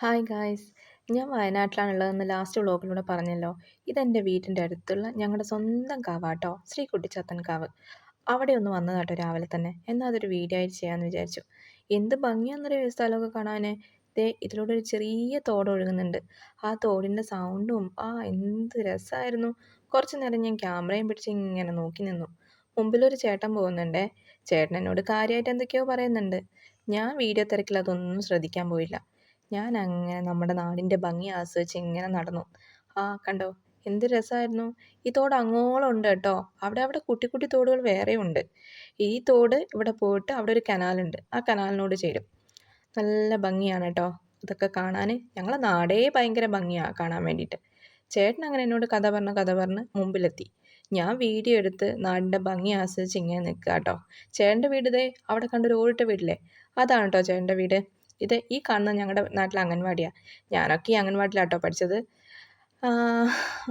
Hi guys ഞാൻ വയനാട്ടിലാണുള്ളതെന്ന് last വ്ളോഗിലൂടെ പറഞ്ഞല്ലോ. ഇതെന്റെ വീട്ടിന്റെ അടുത്തുള്ള ഞങ്ങളുടെ സ്വന്തം കാവാട്ടോ. ശ്രീ കുട്ടിച്ചത്തൻ കാവ്. അവിടെ ഒന്ന് വന്നതാട്ടോ രാവിലെ തന്നെ. എന്നാൽ അതൊരു വീഡിയോ ആയിട്ട് ചെയ്യാമെന്ന് വിചാരിച്ചു. എന്ത് ഭംഗിയാന്നൊരു സ്ഥലമൊക്കെ കാണാൻ ദേ ഇതിലൂടെ ഒരു ചെറിയ തോട് ഒഴുകുന്നുണ്ട്. ആ തോടിന്റെ സൗണ്ടും ആ എന്ത് രസമായിരുന്നു കുറച്ച് നേരം ഞാൻ ക്യാമറയും പിടിച്ച് ഇങ്ങനെ നോക്കി നിന്നു. മുമ്പിലൊരു ചേട്ടൻ പോകുന്നുണ്ടേ. ചേട്ടൻ എന്നോട് കാര്യമായിട്ട് എന്തൊക്കെയോ പറയുന്നുണ്ട്. ഞാൻ വീഡിയോ തിരക്കിൽ അതൊന്നും ശ്രദ്ധിക്കാൻ പോയില്ല. ഞാൻ അങ്ങനെ നമ്മുടെ നാടിന്റെ ഭംഗി ആസ്വദിച്ച് ഇങ്ങനെ നടന്നു. ആ കണ്ടോ? എന്ത് രസമായിരുന്നു. ഈ തോട് അങ്ങോളം ഉണ്ട് കേട്ടോ. അവിടെ അവിടെ കുട്ടി കുട്ടി തോടുകൾ വേറെയും ഉണ്ട്. ഈ തോട് ഇവിടെ പോയിട്ട് അവിടെ ഒരു കനാലുണ്ട്. ആ കനാലിനോട് ചേരും. നല്ല ഭംഗിയാണ് കേട്ടോ ഇതൊക്കെ കാണാൻ ഞങ്ങളെ നാടേ ഭയങ്കര ഭംഗിയാണ് കാണാൻ വേണ്ടിയിട്ട്. ചേട്ടൻ അങ്ങനെ എന്നോട് കഥ പറഞ്ഞ് കഥ പറഞ്ഞ് മുമ്പിലെത്തി. ഞാൻ വീഡിയോ എടുത്ത് നാടിന്റെ ഭംഗി ആസ്വദിച്ച് ഇങ്ങനെ നിൽക്കുക കേട്ടോ. ചേട്ടന്റെ വീട് ഇതേ അവിടെ കണ്ടൊരു ഓടിട്ട വീടില്ലേ? അതാണ് കേട്ടോ ചേട്ടന്റെ വീട്. ഇത് ഈ കാണുന്നത് ഞങ്ങളുടെ നാട്ടിലെ അംഗൻവാടിയാണ് ഞാനൊക്കെ ഈ അംഗൻവാടിയിലാട്ടോ പഠിച്ചത്.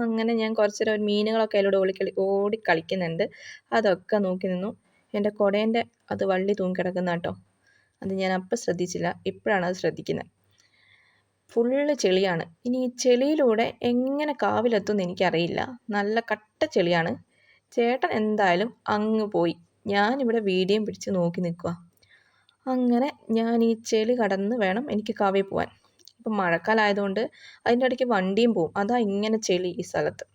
അങ്ങനെ ഞാൻ കുറച്ച് നേരം മീനുകളൊക്കെ അതിലൂടെ ഓടിക്കളി ഓടി കളിക്കുന്നുണ്ട്. അതൊക്കെ നോക്കി നിന്നു. എന്റെ കുടേന്റെ അത് വള്ളി തൂങ്ങിക്കിടക്കുന്ന കേട്ടോ അത് ഞാൻ അപ്പം ശ്രദ്ധിച്ചില്ല. ഇപ്പോഴാണ് അത് ശ്രദ്ധിക്കുന്നത് ഫുള്ള് ചെളിയാണ്. ഇനി ഈ ചെളിയിലൂടെ എങ്ങനെ കാവിലെത്തുമെന്ന് എനിക്കറിയില്ല. നല്ല കട്ട ചെളിയാണ്. ചേട്ടൻ എന്തായാലും അങ്ങ് പോയി. ഞാനിവിടെ വീഡിയോയും പിടിച്ച് നോക്കി നിൽക്കുക അങ്ങനെ ഞാൻ ഈ ചെളി കടന്ന് വേണം എനിക്ക് കാവ്യ പോവാൻ. ഇപ്പം മഴക്കാലമായതുകൊണ്ട് അതിന്റെ ഇടയ്ക്ക് വണ്ടിയും പോവും. അതാ ഇങ്ങനെ ചെളി ഈ സ്ഥലത്ത്.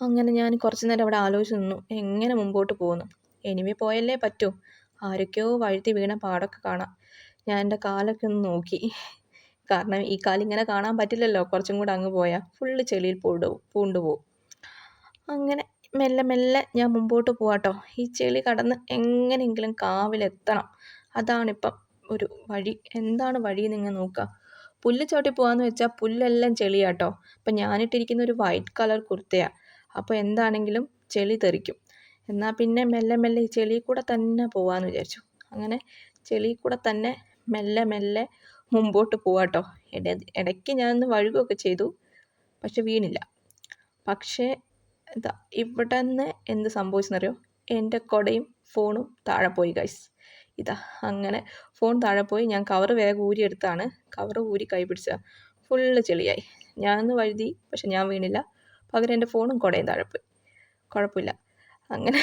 അങ്ങനെ ഞാൻ കുറച്ച് നേരം അവിടെ ആലോചിച്ച് നിന്നു. എങ്ങനെ മുമ്പോട്ട് പോകുന്നു? എനിവേ പോയല്ലേ പറ്റൂ. ആരൊക്കെയോ വഴുത്തി വീണ പാടൊക്കെ കാണാം. ഞാൻ എന്റെ കാലൊക്കെ ഒന്ന് നോക്കി. കാരണം ഈ കാലിങ്ങനെ കാണാൻ പറ്റില്ലല്ലോ. കുറച്ചും കൂടെ അങ്ങ് പോയാൽ ഫുള്ള് ചെളിയിൽ പൂണ്ടു പോകും അങ്ങനെ മെല്ലെ മെല്ലെ ഞാൻ മുമ്പോട്ട് പോവാട്ടോ. ഈ ചെളി കടന്ന് എങ്ങനെയെങ്കിലും കാവിലെത്തണം. അതാണിപ്പം ഒരു വഴി. എന്താണ് വഴി നിങ്ങൾ നോക്കുക പുല്ല് ചവിട്ടി പോകാമെന്ന് വെച്ചാൽ പുല്ലെല്ലാം ചെളിയാട്ടോ. അപ്പം ഞാനിട്ടിരിക്കുന്ന ഒരു വൈറ്റ് കളർ കുർത്തയാണ് അപ്പോൾ എന്താണെങ്കിലും ചെളി തെറിക്കും. എന്നാൽ പിന്നെ മെല്ലെ മെല്ലെ ഈ ചെളി കൂടെ തന്നെ പോവാന്ന് വിചാരിച്ചു. അങ്ങനെ ചെളി കൂടെ തന്നെ മെല്ലെ മെല്ലെ മുമ്പോട്ട് പോവാട്ടോ. ഇട ഇടയ്ക്ക് ഞാനൊന്ന് വഴുകുകയൊക്കെ ചെയ്തു. പക്ഷെ വീണില്ല. പക്ഷേ ഇതാ ഇവിടെ നിന്ന് എന്ത് സംഭവിച്ചെന്നറിയോ? എന്റെ കുടയും ഫോണും താഴെ പോയി ഗൈസ് ഇതാ അങ്ങനെ ഫോൺ താഴെ പോയി ഞാൻ കവർ വേഗം ഊരി എടുത്താണ് കവർ ഊരി കൈ പിടിച്ച ഫുള്ള് ചെളിയായി. ഞാനൊന്ന് വഴുതി പക്ഷെ ഞാൻ വീണില്ല. പകരം എന്റെ ഫോണും കുടയും താഴെ പോയി കുഴപ്പമില്ല. അങ്ങനെ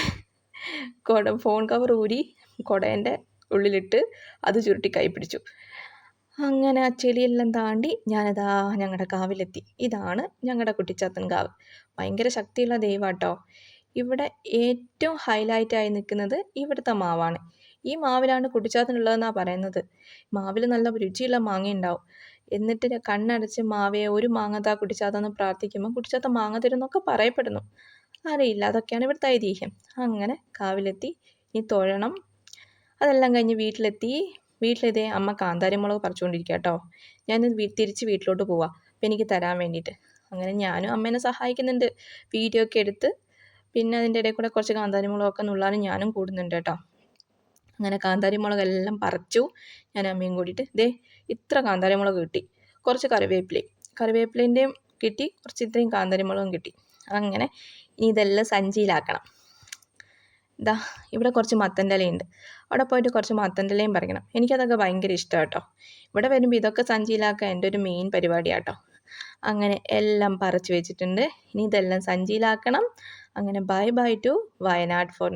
കുട ഫോൺ കവർ ഊരി കുടേന്റെ ഉള്ളിലിട്ട് അത് ചുരുട്ടി കൈ പിടിച്ചു. അങ്ങനെ ആ ചെളിയെല്ലാം താണ്ടി ഞാനതാ ഞങ്ങളുടെ കാവിലെത്തി. ഇതാണ് ഞങ്ങളുടെ കുട്ടിച്ചാത്തൻ കാവ്. ഭയങ്കര ശക്തിയുള്ള ദൈവാട്ടോ. ഇവിടെ ഏറ്റവും ഹൈലൈറ്റായി നിൽക്കുന്നത് ഇവിടുത്തെ മാവാണ്. ഈ മാവിലാണ് കുട്ടിച്ചാത്തനുള്ളതെന്നാണ് പറയുന്നത്. മാവിൽ നല്ല രുചിയുള്ള മാങ്ങയുണ്ടാവും. എന്നിട്ട് കണ്ണടച്ച് മാവയെ ഒരു മാങ്ങതാ കുട്ടിച്ചാത്തെന്ന് പ്രാർത്ഥിക്കുമ്പോൾ കുട്ടിച്ചാത്ത മാങ്ങ തരുമെന്നൊക്കെ പറയപ്പെടുന്നു. അറിയില്ല അതൊക്കെയാണ് ഇവിടുത്തെ ഐതിഹ്യം. അങ്ങനെ കാവിലെത്തി. ഇനി തൊഴണം. അതെല്ലാം കഴിഞ്ഞ് വീട്ടിലെത്തി. വീട്ടിലിതേ അമ്മ കാന്താരിമുളക് പറിച്ചുകൊണ്ടിരിക്കുക കേട്ടോ ഞാൻ തിരിച്ച് വീട്ടിലോട്ട് പോവാം. അപ്പം എനിക്ക് തരാൻ വേണ്ടിയിട്ട്. അങ്ങനെ ഞാനും അമ്മേനെ സഹായിക്കുന്നുണ്ട്. വീഡിയോ ഒക്കെ എടുത്ത് പിന്നെ അതിന്റെ ഇടയിൽ കൂടെ കുറച്ച് കാന്താരിമുളകൊക്കെ നുള്ളാനും ഞാനും കൂടുന്നുണ്ട് കേട്ടോ. അങ്ങനെ കാന്താരിമുളകെല്ലാം പറിച്ചു ഞാൻ അമ്മയും കൂടിയിട്ട്. ദേ ഇത്ര കാന്താരിമുളക് കിട്ടി. കുറച്ച് കറിവേപ്പിലയും. കറിവേപ്പിലേന്റെയും കിട്ടി. കുറച്ച് ഇത്രയും കാന്താരിമുളകും കിട്ടി. അങ്ങനെ ഇനി ഇതെല്ലാം സഞ്ചിയിലാക്കണം. ഇതാ ഇവിടെ കുറച്ച് മത്തന്റെ ഇലയുണ്ട്. അവിടെ പോയിട്ട് കുറച്ച് മത്തന്റെ ഇലയും പറിക്കണം. എനിക്കതൊക്കെ ഭയങ്കര ഇഷ്ടമാണ് കേട്ടോ ഇവിടെ വരുമ്പോൾ ഇതൊക്കെ സഞ്ചിയിലാക്കാൻ എന്റെ ഒരു മെയിൻ പരിപാടിയാണ് കേട്ടോ അങ്ങനെ എല്ലാം പറിച്ചു വെച്ചിട്ടുണ്ട്. ഇനി ഇതെല്ലാം സഞ്ചിയിലാക്കണം. അങ്ങനെ bye bye to Wayanad for